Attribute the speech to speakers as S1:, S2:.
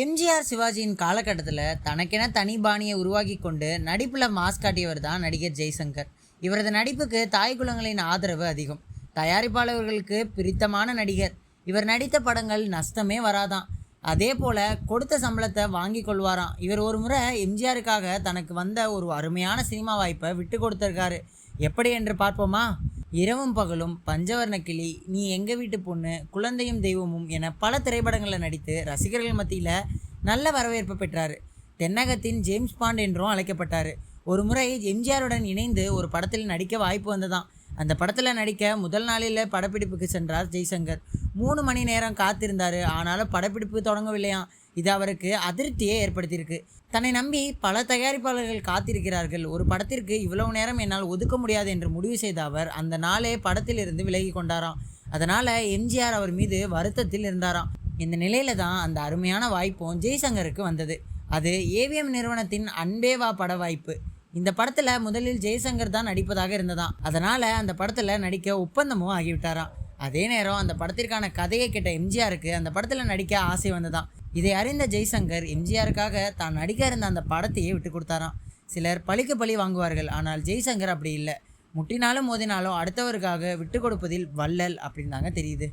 S1: எம்ஜிஆர் சிவாஜியின் காலகட்டத்தில் தனக்கென தனி பாணியை உருவாக்கி கொண்டு நடிப்பில் மாஸ் காட்டியவர் தான் நடிகர் ஜெய்சங்கர். இவரது நடிப்புக்கு தாய் குலங்களின் ஆதரவு அதிகம். தயாரிப்பாளர்களுக்கு பிரித்தமான நடிகர். இவர் நடித்த படங்கள் நஷ்டமே வராதாம். அதே போல் கொடுத்த சம்பளத்தை வாங்கி கொள்வாராம். இவர் ஒரு முறை எம்ஜிஆருக்காக தனக்கு வந்த ஒரு அருமையான சினிமா வாய்ப்பை விட்டு கொடுத்துருக்காரு. எப்படி என்று பார்ப்போமா? இரவும் பகலும் பஞ்சவர்ண கிளி நீ எங்கள் வீட்டு பொண்ணு குழந்தையும் தெய்வமும் என பல திரைப்படங்களில் நடித்து ரசிகர்கள் மத்தியில் நல்ல வரவேற்பு பெற்றார். தென்னகத்தின் ஜேம்ஸ் பாண்ட் என்றும் அழைக்கப்பட்டார். ஒரு முறை எம்ஜிஆருடன் இணைந்து ஒரு படத்தில் நடிக்க வாய்ப்பு வந்ததான் அந்த படத்தில் நடிக்க முதல் நாளில் படப்பிடிப்புக்கு சென்றார் ஜெய்சங்கர். மூணு மணி நேரம் காத்திருந்தார். ஆனாலும் படப்பிடிப்பு தொடங்கவில்லையாம். இது அவருக்கு அதிருப்தியை ஏற்படுத்தியிருக்கு. தன்னை நம்பி பல தயாரிப்பாளர்கள் காத்திருக்கிறார்கள். ஒரு படத்திற்கு இவ்வளவு நேரம் என்னால் ஒதுக்க முடியாது என்று முடிவு செய்த அவர் அந்த நாளே படத்திலிருந்து விலகி கொண்டாராம். அதனால் எம்ஜிஆர் அவர் மீது வருத்தத்தில் இருந்தாராம். இந்த நிலையில தான் அந்த அருமையான வாய்ப்பும் ஜெய்சங்கருக்கு வந்தது. அது ஏவிஎம் நிறுவனத்தின் அன்பேவா பட வாய்ப்பு. இந்த படத்தில் முதலில் ஜெய்சங்கர் தான் நடிப்பதாக இருந்ததாம். அதனால் அந்த படத்தில் நடிக்க ஒப்பந்தமும் ஆகிவிட்டாராம். அதே நேரம் அந்த படத்திற்கான கதையை கேட்ட எம்ஜிஆருக்கு அந்த படத்தில் நடிக்க ஆசை வந்ததான் இதை அறிந்த ஜெய்சங்கர் எம்ஜிஆருக்காக தான் நடிக்க இருந்த அந்த படத்தையே விட்டு கொடுத்தாராம். சிலர் பழிக்கு பழி வாங்குவார்கள் ஆனால் ஜெய்சங்கர் அப்படி இல்லை. முட்டினாலும் மோதினாலும் அடுத்தவருக்காக விட்டு கொடுப்பதில் வள்ளல் அப்படின்னு தாங்க தெரியுது.